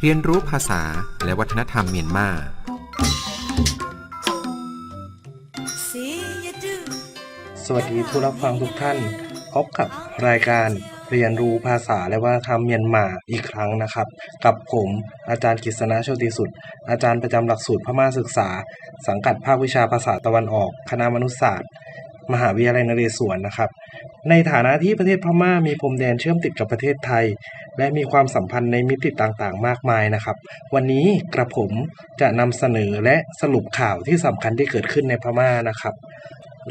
เรียนรู้ภาษาและวัฒนธรรมเมียนมา สวัสดีผู้รับฟังทุกท่าน พบกับรายการเรียนรู้ภาษาและวัฒนธรรมเมียนมาอีกครั้งนะครับ กับผมอาจารย์กฤษณะโชติสุด อาจารย์ประจำหลักสูตรพม่าศึกษา สังกัดภาควิชาภาษาตะวันออก คณะมนุษยศาสตร์ มหาวิทยาลัยนเรศวรนะครับ ในฐานะที่ประเทศพม่ามีพรมแดนเชื่อมติดกับประเทศไทย และมีความสัมพันธ์ในมิติต่างๆ มากมายนะครับ วันนี้กระผมจะนำเสนอและสรุปข่าวที่สำคัญที่เกิดขึ้นในพม่านะครับ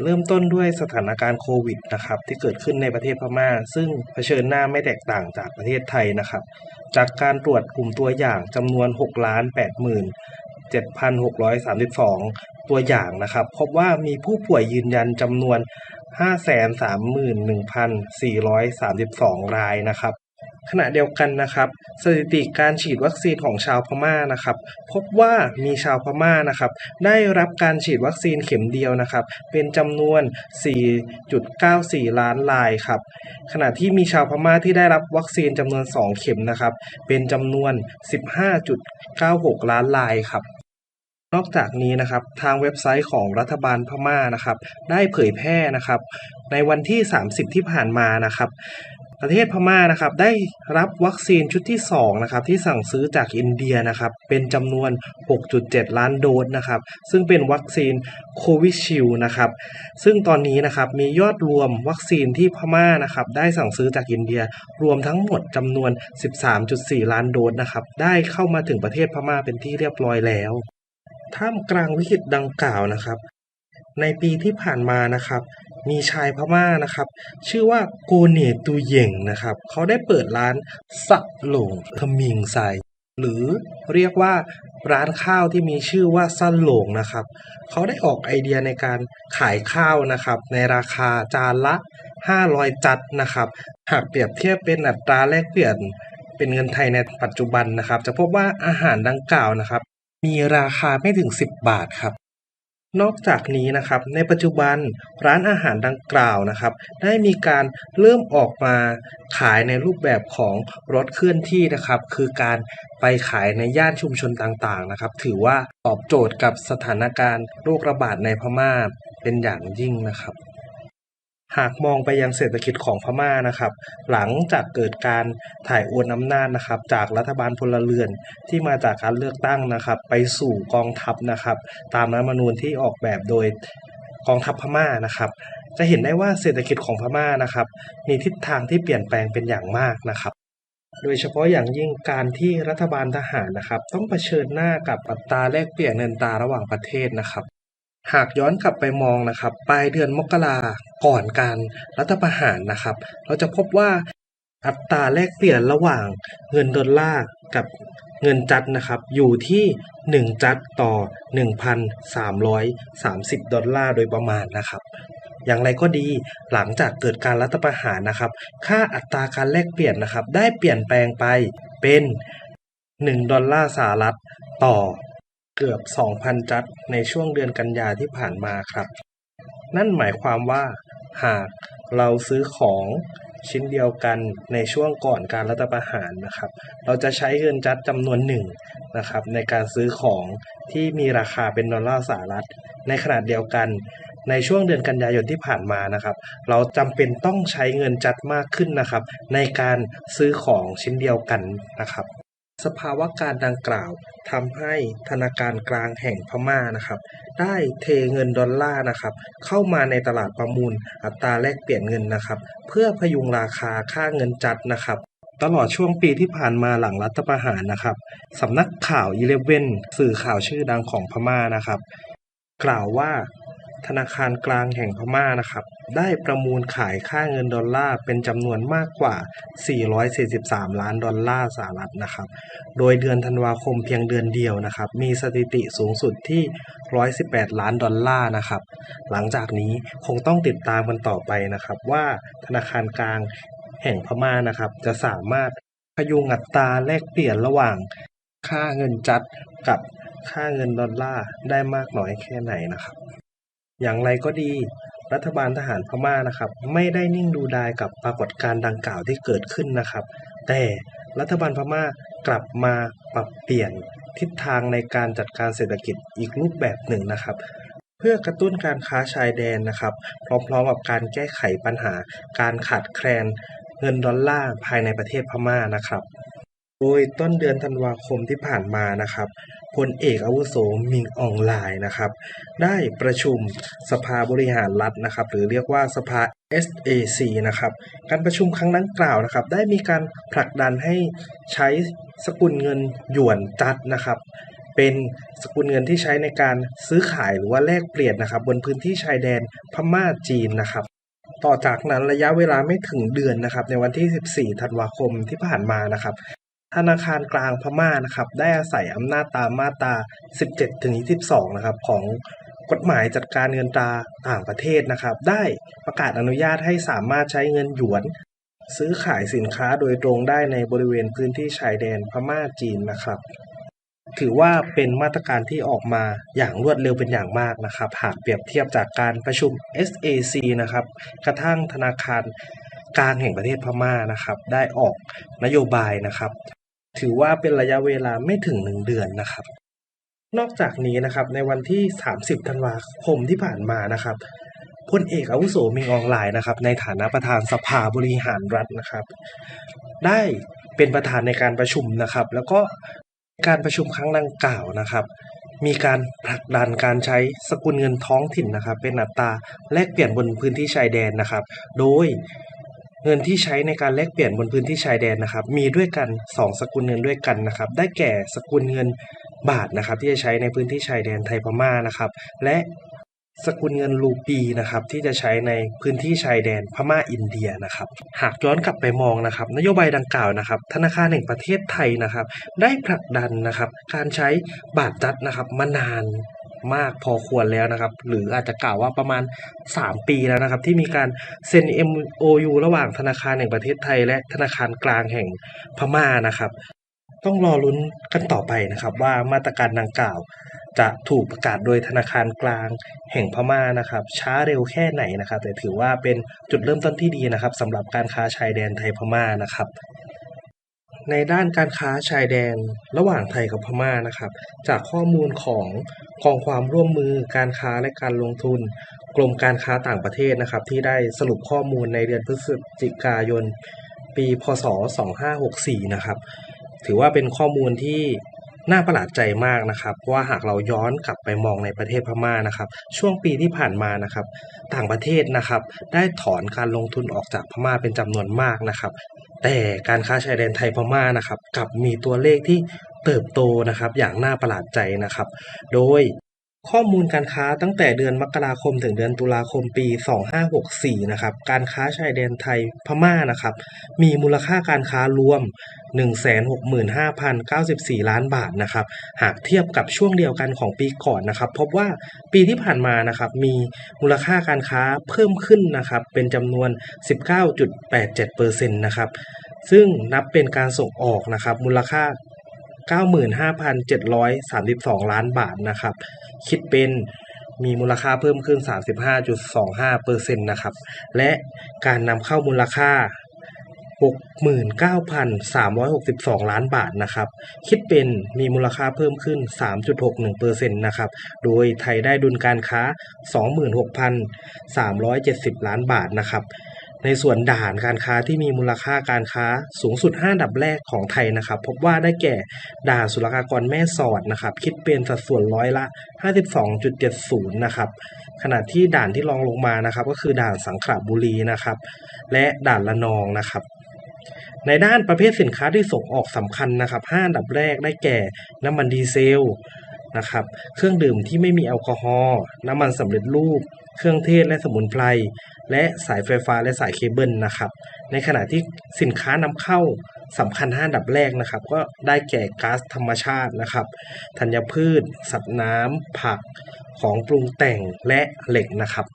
เริ่มต้นด้วยสถานการณ์โควิดนะครับที่เกิดขึ้นในประเทศพม่า ซึ่งเผชิญหน้าไม่แตกต่างจากประเทศไทยนะครับ จากการตรวจกลุ่มตัวอย่างจำนวน6ล้าน8หมื่น 7,632 ตัวอย่างนะครับ พบว่ามีผู้ป่วยยืนยันจำนวน 531,432 รายนะครับขณะเดียวกันนะครับสถิติการฉีดวัคซีนของชาวพม่านะครับ พบว่ามีชาวพม่านะครับ ได้รับการฉีดวัคซีนเข็มเดียวนะครับ เป็นจำนวน 4.94 ล้านรายครับขณะที่มีชาวพม่าที่ได้รับวัคซีนจำนวน 2 เข็มนะครับ เป็นจำนวน 15.96 ล้านรายครับ นอกจากนี้นะครับทางเว็บไซต์ของรัฐบาลพม่านะครับได้เผยแพร่นะครับ ในวันที่ 30 ที่ผ่านมานะครับ ประเทศพม่านะครับได้รับวัคซีนชุดที่2นะครับที่สั่งซื้อจากอินเดียนะครับเป็นจำนวน 6.7 ล้านโดสนะครับซึ่งเป็นวัคซีนโควิชิลนะครับซึ่งตอนนี้นะครับมียอดรวมวัคซีนที่พม่านะครับได้สั่งซื้อจากอินเดียรวมทั้งหมดจำนวน 13.4 ล้านโดสนะครับได้เข้ามาถึงประเทศพม่าเป็นที่เรียบร้อยแล้ว ท่ามกลางวิกฤตดังกล่าวนะครับ ในปีที่ผ่านมานะครับ มีชายพม่านะครับ ชื่อว่าโกเนตูเย่งนะครับ เขาได้เปิดร้านสักหลงขมิงไซหรือเรียกว่าร้านข้าวที่มีชื่อว่าสั้นหลงนะครับ เขาได้ออกไอเดียในการขายข้าวนะครับ ในราคาจานละ 500 จัดนะครับ หากเปรียบเทียบเป็นอัตราแลกเปลี่ยนเป็นเงินไทยในปัจจุบันนะครับ จะพบว่าอาหารดังกล่าวนะครับ มีราคาไม่ถึง 10 บาทครับ นอกจากนี้นะครับ ในปัจจุบันร้านอาหารดังกล่าวนะครับ ได้มีการเริ่มออกมาขายในรูปแบบของรถเคลื่อนที่นะครับ คือการไปขายในย่านชุมชนต่างๆนะครับ ถือว่าตอบโจทย์กับสถานการณ์โรคระบาดในพม่าเป็นอย่างยิ่งนะครับ หากมองไปยังเศรษฐกิจของพม่านะครับ หลังจากเกิดการถ่ายโอนอำนาจนะครับ จากรัฐบาลพลเรือนที่มาจากการเลือกตั้งนะครับ ไปสู่กองทัพนะครับ ตามรัฐธรรมนูญที่ออกแบบโดยกองทัพพม่านะครับ จะเห็นได้ว่าเศรษฐกิจของพม่านะครับ มีทิศทางที่เปลี่ยนแปลงเป็นอย่างมากนะครับโดยเฉพาะอย่างยิ่งการที่รัฐบาลทหารนะครับ ต้องเผชิญหน้ากับอัตราแลกเปลี่ยนเงินตราระหว่างประเทศนะครับ หากย้อนกลับไปมองนะครับ ปลายเดือนมกราก่อนการรัฐประหารนะครับ เราจะพบว่าอัตราแลกเปลี่ยนระหว่างเงินดอลลาร์กับเงินจัดนะครับ อยู่ที่ 1 จัดต่อ 1,330 ดอลลาร์โดยประมาณนะครับ อย่างไรก็ดีหลังจากเกิดการรัฐประหารนะครับ ค่าอัตราการแลกเปลี่ยนนะครับ ได้เปลี่ยนแปลงไปเป็น 1 ดอลลาร์สหรัฐต่อ เกือบ 2,000 จัดในช่วงเดือนกันยาที่ผ่านมาครับ นั่นหมายความว่า หากเราซื้อของชิ้นเดียวกันในช่วงก่อนการรัฐประหารนะครับ เราจะใช้เงินจัดจำนวนหนึ่งนะครับ ในการซื้อของที่มีราคาเป็นดอลลาร์สหรัฐ ในขณะเดียวกันในช่วงเดือนกันยายนที่ผ่านมานะครับ เราจำเป็นต้องใช้เงินจัดมากขึ้นนะครับ ในการซื้อของชิ้นเดียวกันนะครับ สภาวะการดังกล่าวทำให้ธนาคารกลางแห่งพม่านะครับ ได้เทเงินดอลลาร์นะครับ เข้ามาในตลาดประมูลอัตราแลกเปลี่ยนเงินนะครับ เพื่อพยุงราคาค่าเงินจัดนะครับตลอดช่วงปีที่ผ่านมาหลังรัฐประหารนะครับสำนักข่าวอีเลฟเว่นสื่อข่าวชื่อดังของพม่านะครับ กล่าวว่า ธนาคารกลางแห่งพม่านะครับ ได้ประมูลขายค่าเงินดอลลาร์เป็นจำนวนมากกว่า 443 ล้านดอลลาร์สหรัฐนะครับ โดยเดือนธันวาคมเพียงเดือนเดียวนะครับ มีสถิติสูงสุดที่ 118 ล้านดอลลาร์นะครับ หลังจากนี้คงต้องติดตามกันต่อไปนะครับว่าธนาคารกลางแห่งพม่านะครับ จะสามารถพยุงอัตราแลกเปลี่ยนระหว่างค่าเงินจัดกับค่าเงินดอลลาร์ได้มากน้อยแค่ไหนนะครับ อย่างไรก็ดี รัฐบาลทหารพม่านะครับ ไม่ได้นิ่งดูดายกับปรากฏการณ์ดังกล่าวที่เกิดขึ้นนะครับ แต่รัฐบาลพม่ากลับมาปรับเปลี่ยนทิศทางในการจัดการเศรษฐกิจอีกรูปแบบหนึ่งนะครับ เพื่อกระตุ้นการค้าชายแดนนะครับ พร้อมๆกับการแก้ไขปัญหา การขาดแคลนเงินดอลลาร์ภายในประเทศพม่านะครับ โดยต้นเดือนธันวาคมที่ผ่านมานะครับพลเอกอาวุโสมิงอองไลน์นะครับ ได้ประชุมสภาบริหารรัฐนะครับ หรือเรียกว่าสภา SAC นะครับ การประชุมครั้งดังกล่าวนะครับ ได้มีการผลักดันให้ใช้สกุลเงินหยวนจัดนะครับ เป็นสกุลเงินที่ใช้ในการซื้อขายหรือว่าแลกเปลี่ยนนะครับ บนพื้นที่ชายแดนพม่าจีนนะครับต่อจากนั้นระยะเวลาไม่ถึงเดือนนะครับในวันที่ 14 ธันวาคมที่ผ่านมานะครับ ธนาคารกลางพม่านะครับได้อาศัยอำนาจตามมาตรา 17ถึง22 นะครับของกฎหมายจัดการเงินตราต่างประเทศนะครับ ได้ประกาศอนุญาตให้สามารถใช้เงินหยวน ซื้อขายสินค้าโดยตรงได้ในบริเวณพื้นที่ชายแดนพม่าจีนนะครับ ถือว่าเป็นมาตรการที่ออกมาอย่างรวดเร็วเป็นอย่างมากนะครับ หากเปรียบเทียบจากการประชุม SAC นะครับ กระทั่งธนาคารกลางแห่งประเทศพม่านะครับ ได้ออกนโยบายนะครับ ถือว่าเป็นระยะเวลาไม่ถึงหนึ่งเดือนนะครับ นอกจากนี้นะครับในวันที่ 30 ธันวาคมที่ผ่านมานะครับพลเอกอาวุโสมิงอองหลายนะครับในฐานะประธานสภาบริหารรัฐนะครับ ได้เป็นประธานในการประชุมนะครับ แล้วก็การประชุมครั้งดังกล่าวนะครับ มีการผลักดันการใช้สกุลเงินท้องถิ่นนะครับ เป็นอัตราแลกเปลี่ยนบนพื้นที่ชายแดนนะครับ โดย เงินที่ใช้ในการแลกเปลี่ยนบนพื้นที่ชายแดนนะครับ มีด้วยกัน 2 สกุลเงินด้วยกันนะครับ ได้แก่สกุลเงินบาทนะครับ ที่จะใช้ในพื้นที่ชายแดนไทยพม่านะครับ และสกุลเงินรูปีนะครับที่จะใช้ในพื้นที่ชายแดนพม่าอินเดียนะครับ หากย้อนกลับไปมองนะครับ นโยบายดังกล่าวนะครับ ธนาคารแห่งประเทศไทยนะครับ ได้ผลักดันนะครับ การใช้บาทจัดนะครับมานาน มากพอควรแล้วนะครับ หรืออาจจะกล่าวว่าประมาณ 3 ปีแล้วนะครับ ที่มีการเซ็น MOU ระหว่างธนาคารแห่งประเทศไทย และธนาคารกลางแห่งพม่านะครับ ต้องรอลุ้นกันต่อไปนะครับ ว่ามาตรการดังกล่าว จะถูกประกาศโดยธนาคารกลางแห่งพม่านะครับ ช้าเร็วแค่ไหนนะครับ แต่ถือว่าเป็นจุดเริ่มต้นที่ดีนะครับสำหรับการค้าชายแดนไทยพม่านะครับ ในด้านการค้าชายแดนระหว่างไทยกับพม่านะครับ จากข้อมูลของกองความร่วมมือการค้าและการลงทุน กรมการค้าต่างประเทศนะครับ ที่ได้สรุปข้อมูลในเดือนพฤศจิกายน ปีพศ 2564 นะครับ ถือว่าเป็นข้อมูลที่น่าประหลาดใจมากนะครับเพราะว่าหากเราย้อนกลับไปมองในประเทศพม่านะครับ ช่วงปีที่ผ่านมานะครับ ต่างประเทศนะครับ ได้ถอนการลงทุนออกจากพม่าเป็นจำนวนมากนะครับ แต่การค้าชายแดนไทยพม่านะครับกลับมีตัวเลขที่เติบโตนะครับอย่างน่าประหลาดใจนะครับ โดย ข้อมูลการค้าตั้งแต่เดือนมกราคมถึงเดือนตุลาคมปี 2564 นะครับ การค้าชายแดนไทยพม่านะครับ มีมูลค่าการค้ารวม 165,094 ล้านบาทนะครับ หากเทียบกับช่วงเดียวกันของปีก่อนนะครับ พบว่าปีที่ผ่านมานะครับ มีมูลค่าการค้าเพิ่มขึ้นนะครับ เป็นจำนวน 19.87%นะครับ ซึ่งนับเป็นการส่งออกนะครับ มูลค่า 95,732 ล้านบาทนะครับ คิดเป็นมีมูลค่าเพิ่มขึ้น 35.25%นะครับ และการนำเข้ามูลค่า 69,362 ล้านบาทนะครับ คิดเป็นมีมูลค่าเพิ่มขึ้น 3.61%นะครับ โดยไทยได้ดุลการค้า 26,370 ล้านบาทนะครับ ในส่วนด่านการค้าที่มีมูลค่าการค้าสูงสุด 5 อันดับแรกของไทยนะครับ พบว่าได้แก่ด่านศุลกากรแม่สอดนะครับ คิดเป็นสัดส่วนร้อยละ 52.70 นะครับ ขณะที่ด่านที่รองลงมานะครับ ก็คือด่านสังขละบุรีนะครับ และด่านละนองนะครับในด้านประเภทสินค้าที่ส่งออกสำคัญนะครับ5อันดับแรกได้แก่น้ำมันดีเซลนะครับ เครื่องดื่มที่ไม่มีแอลกอฮอล์น้ำมันสำเร็จรูป เครื่องเทศและสมุนไพร และสายไฟฟ้าและสายเคเบิลนะครับ ในขณะที่สินค้านำเข้าสำคัญ5อันดับแรกนะครับ ก็ได้แก่ก๊าซธรรมชาตินะครับธัญพืช สัตว์น้ำผักของปรุงแต่งและเหล็กนะครับ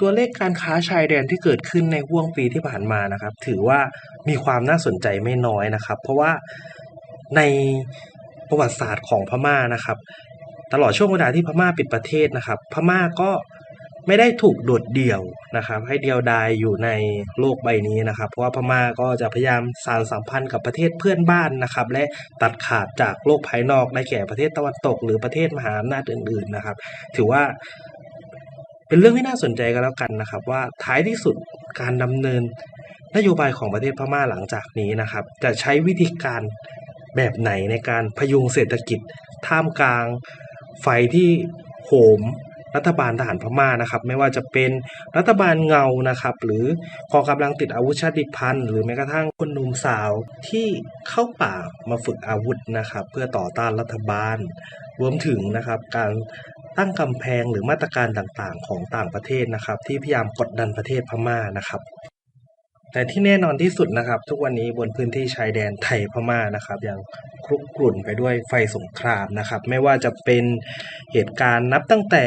ตัวเลขการค้าชายแดนที่เกิดขึ้นในห่วงปีที่ผ่านมานะครับ ถือว่ามีความน่าสนใจไม่น้อยนะครับ เพราะว่าในประวัติศาสตร์ของพม่านะครับ ตลอดช่วงเวลาที่พม่าปิดประเทศนะครับ พม่าก็ ไม่ได้ถูกโดดเดี่ยวนะครับ ให้เดียวดายอยู่ในโลกใบนี้นะครับ เพราะว่าพม่าก็จะพยายามสานสัมพันธ์กับประเทศเพื่อนบ้านนะครับ และตัดขาดจากโลกภายนอกได้แก่ประเทศตะวันตก หรือประเทศมหาอำนาจอื่น ๆนะครับ ถือว่าเป็นเรื่องที่น่าสนใจกันแล้วกันนะครับ ว่าท้ายที่สุดการดำเนินนโยบายของประเทศพม่าหลังจากนี้นะครับ จะใช้วิธีการแบบไหนในการพยุงเศรษฐกิจท่ามกลางไฟที่โหม รัฐบาลทหารพม่านะครับ ไม่ว่าจะเป็นรัฐบาลเงานะครับ หรือกองกำลังติดอาวุธชาติพันธุ์หรือแม้กระทั่งคนหนุ่มสาวที่เข้าป่ามาฝึกอาวุธนะครับ เพื่อต่อต้านรัฐบาล รวมถึงนะครับการตั้งกำแพงหรือมาตรการต่างๆ ของต่างประเทศนะครับ ที่พยายามกดดันประเทศพม่านะครับ แต่ที่แน่นอนที่สุดนะครับ ทุกวันนี้บนพื้นที่ชายแดนไทยพม่านะครับยังคลุกกลุ่นไปด้วยไฟสงครามนะครับ ไม่ว่าจะเป็นเหตุการณ์นับตั้งแต่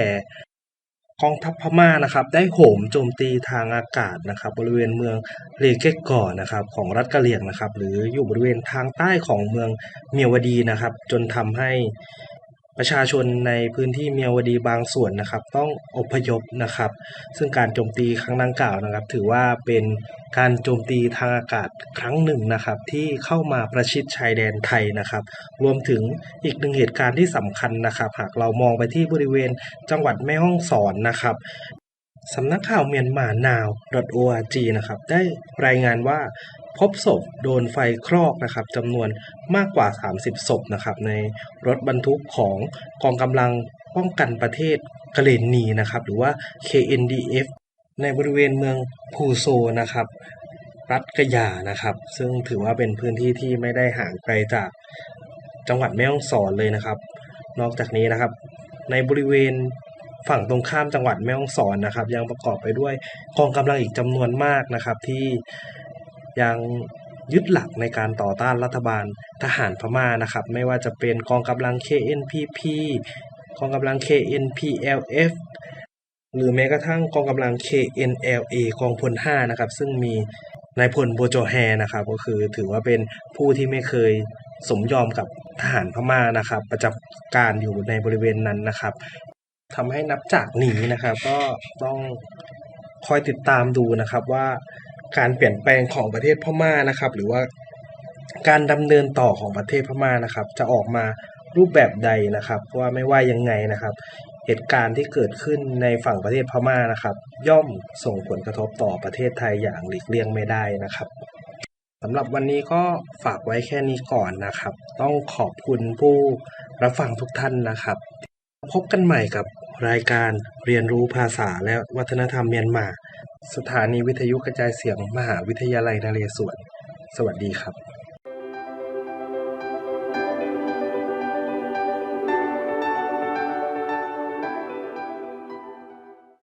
กองทัพพม่านะครับได้โหมโจมตีทางอากาศนะครับ บริเวณเมืองเลเกกก่อนะครับของรัฐกะเหรี่ยงนะครับ หรืออยู่บริเวณทางใต้ของเมืองเมียวดีนะครับ จนทำให้ ประชาชนในพื้นที่เมียวดีบางส่วนนะครับ ต้องอพยพนะครับ ซึ่งการโจมตีครั้งดังกล่าวนะครับ ถือว่าเป็นการโจมตีทางอากาศครั้งหนึ่งนะครับ ที่เข้ามาประชิดชายแดนไทยนะครับ รวมถึงอีกหนึ่งเหตุการณ์ที่สำคัญนะครับ หากเรามองไปที่บริเวณจังหวัดแม่ฮ่องสอนนะครับสำนักข่าวเมียนมานาว .org นะครับ ได้รายงานว่า พบศพโดนไฟคลอกนะครับจำนวนมากกว่า 30 ศพนะครับในรถบรรทุกของกองกำลังป้องกันประเทศกะเลนนีนะครับหรือว่า KNDF ในบริเวณเมืองพูโซนะครับรัฐกะยานะครับ ซึ่งถือว่าเป็นพื้นที่ที่ไม่ได้ห่างไกลจากจังหวัดแม่ฮ่องสอนเลยนะครับ นอกจากนี้นะครับ ในบริเวณฝั่งตรงข้ามจังหวัดแม่ฮ่องสอนนะครับ ยังประกอบไปด้วยกองกำลังอีกจำนวนมากนะครับที่ ยังยึดหลักในการต่อต้านรัฐบาลทหารพม่านะครับ ไม่ว่าจะเป็นกองกำลัง KNPP กองกำลัง KNPLF หรือแม้กระทั่งกองกำลัง KNLA กองพล 5 นะครับ ซึ่งมีนายพลโบโจแฮนะครับ ก็คือถือว่าเป็นผู้ที่ไม่เคยสมยอมกับทหารพม่านะครับ ประจำการอยู่ในบริเวณนั้นนะครับทำให้นับจากนี้นะครับ ก็ต้องคอยติดตามดูนะครับว่า การเปลี่ยนแปลงของประเทศพม่านะครับ หรือว่าการดำเนินต่อของประเทศพม่านะครับ จะออกมารูปแบบใดนะครับว่าไม่ว่ายังไงนะครับ เหตุการณ์ที่เกิดขึ้นในฝั่งประเทศพม่านะครับ ย่อมส่งผลกระทบต่อประเทศไทยอย่างหลีกเลี่ยงไม่ได้นะครับสำหรับวันนี้ก็ฝากไว้แค่นี้ก่อนนะครับ ต้องขอบคุณผู้รับฟังทุกท่านนะครับ พบกันใหม่กับรายการเรียนรู้ภาษาและวัฒนธรรมเมียนมา สถานีวิทยุกระจายเสียงมหาวิทยาลัยนเรศวร สวัสดีครับ